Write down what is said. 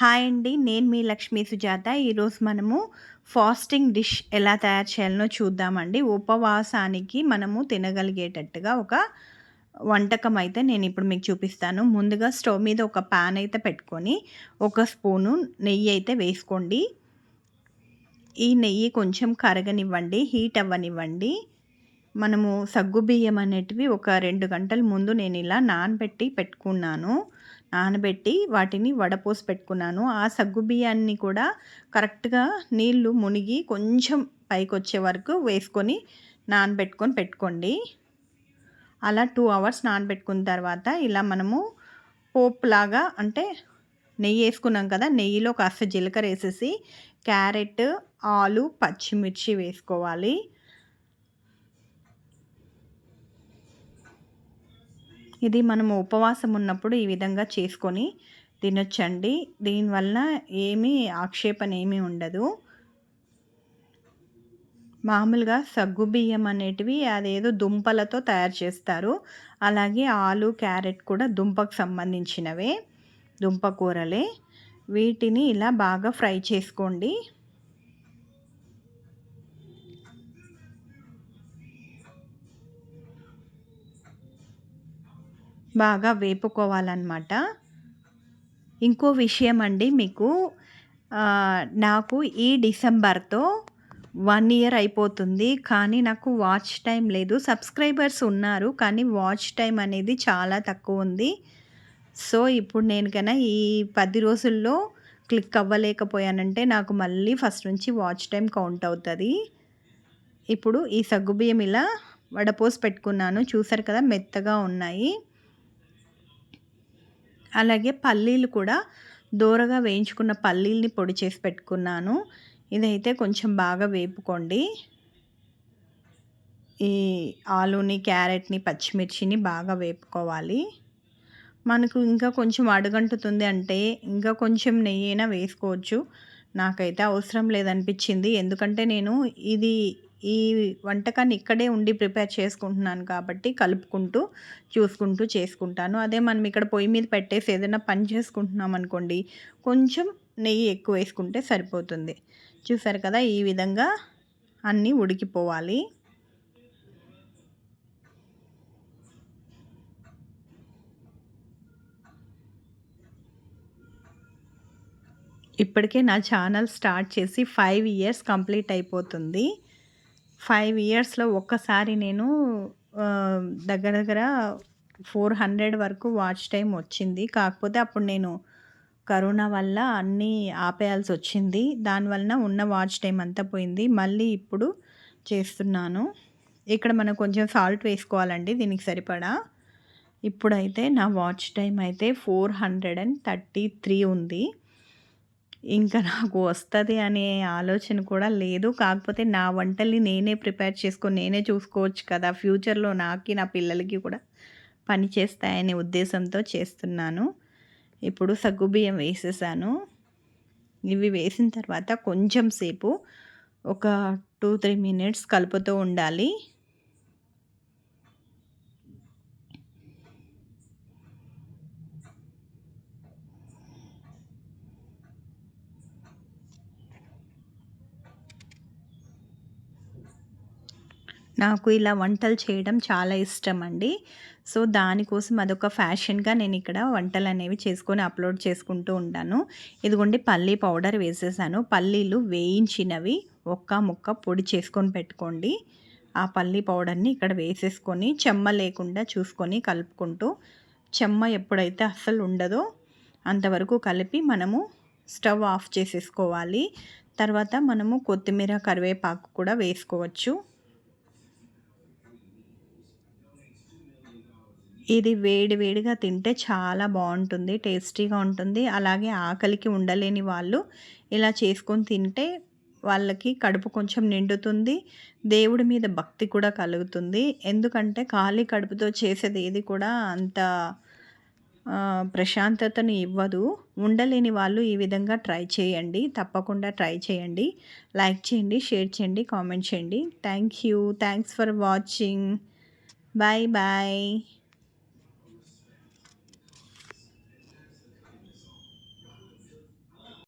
Hi అండి నేను మీ లక్ష్మీ సుజాత. ఈరోజు మనము ఫాస్టింగ్ డిష్ ఎలా తయారు చేయాలనో చూద్దామండి. ఉపవాసానికి మనము తినగలిగేటట్టుగా ఒక వంటకం అయితే నేను ఇప్పుడు మీకు చూపిస్తాను. ముందుగా స్టవ్ మీద ఒక ప్యాన్ అయితే పెట్టుకొని ఒక స్పూను నెయ్యి అయితే వేసుకోండి. ఈ నెయ్యి కొంచెం కరగనివ్వండి హీట్ అవ్వనివ్వండి. మనము సగ్గుబియ్యం అనేటివి ఒక రెండు గంటల ముందు నేను ఇలా నానబెట్టి పెట్టుకున్నాను. నానబెట్టి వాటిని వడపోసి పెట్టుకున్నాను. ఆ సగ్గుబియ్యాన్ని కూడా కరెక్ట్గా నీళ్ళు మునిగి కొంచెం పైకి వచ్చే వరకు వేసుకొని నానబెట్టుకొని పెట్టుకోండి. అలా టూ అవర్స్ నానబెట్టుకున్న తర్వాత ఇలా మనము పోపులాగా అంటే నెయ్యి వేసుకున్నాం కదా నెయ్యిలో కాస్త జీలకర్ర వేసేసి క్యారెట్ ఆలు పచ్చిమిర్చి వేసుకోవాలి. ఇది మనము ఉపవాసం ఉన్నప్పుడు ఈ విధంగా చేసుకొని తినొచ్చండి. దీనివల్ల ఏమీ ఆక్షేపణ ఏమీ ఉండదు. మామూలుగా సగ్గు బియ్యం అనేటివి అదేదో దుంపలతో తయారు చేస్తారు. అలాగే ఆలు క్యారెట్ కూడా దుంపకు సంబంధించినవే దుంప కూరలే. వీటిని ఇలా బాగా ఫ్రై చేసుకోండి. బాగా వేపుకోవాలన్నమాట. ఇంకో విషయం అండి మీకు నాకు ఈ డిసెంబర్తో వన్ ఇయర్ అయిపోతుంది కానీ నాకు వాచ్ టైం లేదు. సబ్స్క్రైబర్స్ ఉన్నారు కానీ వాచ్ టైం అనేది చాలా తక్కువ ఉంది. సో ఇప్పుడు నేను కన్నా ఈ పది రోజుల్లో క్లిక్ అవ్వలేకపోయానంటే నాకు మళ్ళీ ఫస్ట్ నుంచి వాచ్ టైం కౌంట్ అవుతుంది. ఇప్పుడు ఈ సగ్గుబియ్యం ఇలా వడపోసి పెట్టుకున్నాను. చూసారు కదా మెత్తగా ఉన్నాయి. అలాగే పల్లీలు కూడా దూరగా వేయించుకున్న పల్లీల్ని పొడి చేసి పెట్టుకున్నాను. ఇదైతే కొంచెం బాగా వేపుకోండి. ఈ ఆలుని క్యారెట్ని పచ్చిమిర్చిని బాగా వేపుకోవాలి. మనకు ఇంకా కొంచెం అడుగంటుతుంది అంటే ఇంకా కొంచెం నెయ్యి అయినా వేసుకోవచ్చు. నాకైతే అవసరం లేదనిపించింది. ఎందుకంటే నేను ఇది ఈ వంటకాన్ని ఇక్కడే ఉండి ప్రిపేర్ చేసుకుంటున్నాను కాబట్టి కలుపుకుంటూ చూసుకుంటూ చేసుకుంటాను. అదే మనం ఇక్కడ పొయ్యి మీద పెట్టేసి ఏదైనా పని చేసుకుంటున్నాం అనుకోండి కొంచెం నెయ్యి ఎక్కువ వేసుకుంటే సరిపోతుంది. చూసారు కదా ఈ విధంగా అన్నీ ఉడికిపోవాలి. ఇప్పటికే నా ఛానల్ స్టార్ట్ చేసి ఫైవ్ ఇయర్స్ కంప్లీట్ అయిపోతుంది. ఫైవ్ ఇయర్స్లో ఒక్కసారి నేను దగ్గర దగ్గర ఫోర్ హండ్రెడ్ వరకు వాచ్ టైం వచ్చింది. కాకపోతే అప్పుడు నేను కరోనా వల్ల అన్నీ ఆపేయాల్సి వచ్చింది. దానివలన ఉన్న వాచ్ టైం అంతా పోయింది. మళ్ళీ ఇప్పుడు చేస్తున్నాను. ఇక్కడ మనం కొంచెం సాల్ట్ వేసుకోవాలండి దీనికి సరిపడా. ఇప్పుడైతే నా వాచ్ టైం అయితే four hundred and thirty three ఉంది. ఇంకా నాకు వస్తుంది అనే ఆలోచన కూడా లేదు. కాకపోతే నా వంటల్ని నేనే ప్రిపేర్ చేసుకొని నేనే చూసుకోవచ్చు కదా! ఫ్యూచర్లో నాకి నా పిల్లలకి కూడా పని చేస్తాయనే ఉద్దేశంతో చేస్తున్నాను. ఇప్పుడు సగ్గుబియ్యం వేసేసాను. ఇవి వేసిన తర్వాత కొంచెం సేపు ఒక టూ త్రీ మినిట్స్ కలుపుతూ ఉండాలి. నాకు ఇలా వంటలు చేయడం చాలా ఇష్టం అండి సో దానికోసం అదొక ఫ్యాషన్గా నేను ఇక్కడ వంటలు అనేవి చేసుకొని అప్లోడ్ చేసుకుంటూ ఉంటాను. ఇదిగోండి పల్లీ పౌడర్ వేసేసాను. పల్లీలు వేయించినవి ఒక్క ముక్క పొడి చేసుకొని పెట్టుకోండి. ఆ పల్లీ పౌడర్ని ఇక్కడ వేసేసుకొని చెమ్మ లేకుండా చూసుకొని కలుపుకుంటూ చెమ్మ ఎప్పుడైతే అస్సలు ఉండదో అంతవరకు కలిపి మనము స్టవ్ ఆఫ్ చేసేసుకోవాలి. తర్వాత మనము కొత్తిమీర కరివేపాకు కూడా వేసుకోవచ్చు. ఇది వేడి వేడిగా తింటే చాలా బాగుంటుంది టేస్టీగా ఉంటుంది. అలాగే ఆకలికి ఉండలేని వాళ్ళు ఇలా చేసుకొని తింటే వాళ్ళకి కడుపు కొంచెం నిండుతుంది దేవుడి మీద భక్తి కూడా కలుగుతుంది. ఎందుకంటే ఖాళీ కడుపుతో చేసేది ఏది కూడా అంత ప్రశాంతతను ఇవ్వదు. ఉండలేని వాళ్ళు ఈ విధంగా ట్రై చేయండి తప్పకుండా ట్రై చేయండి. లైక్ చేయండి షేర్ చేయండి కామెంట్ చేయండి. Thank you. Thanks for watching. Bye bye.